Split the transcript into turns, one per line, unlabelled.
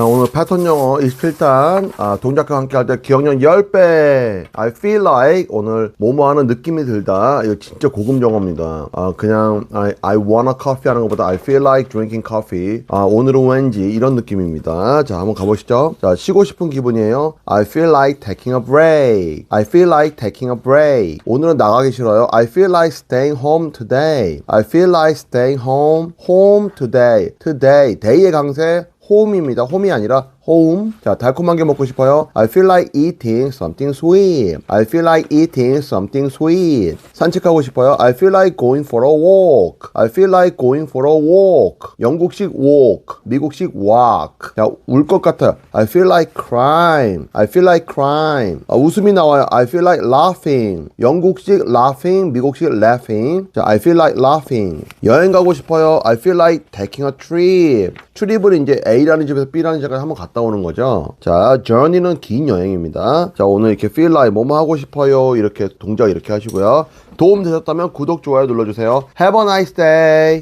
자, 오늘 패턴 영어 27단 아, 동작과 함께 할 때 기억력 10배. I feel like 오늘 뭐뭐 하는 느낌이 들다. 이거 진짜 고급 영어입니다. 아, 그냥 I, I wanna coffee 하는 것보다 I feel like drinking coffee. 아, 오늘은 왠지 이런 느낌입니다. 자, 한번 가보시죠. 자, 쉬고 싶은 기분이에요. I feel like taking a break. I feel like taking a break. 오늘은 나가기 싫어요. I feel like staying home today. I feel like staying home. home today. today. day의 강세 home입니다. home이 아니라 home. 자, 달콤한 게 먹고 싶어요. I feel like eating something sweet. I feel like eating something sweet. 산책하고 싶어요. I feel like going for a walk. I feel like going for a walk. 영국식 walk, 미국식 walk. 자, 울 것 같아요. I feel like crying. I feel like crying. 아, 웃음이 나와요. I feel like laughing. 영국식 laughing, 미국식 laughing. 자, I feel like laughing. 여행 가고 싶어요. I feel like taking a trip. 트립을 이제 A라는 집에서 B라는 집까지 한번 갔다 오는 거죠. 자, journey는 긴 여행입니다. 자, 오늘 이렇게 feel like 뭐뭐 하고 싶어요. 이렇게 동작 이렇게 하시고요. 도움 되셨다면 구독, 좋아요 눌러주세요. Have a nice day.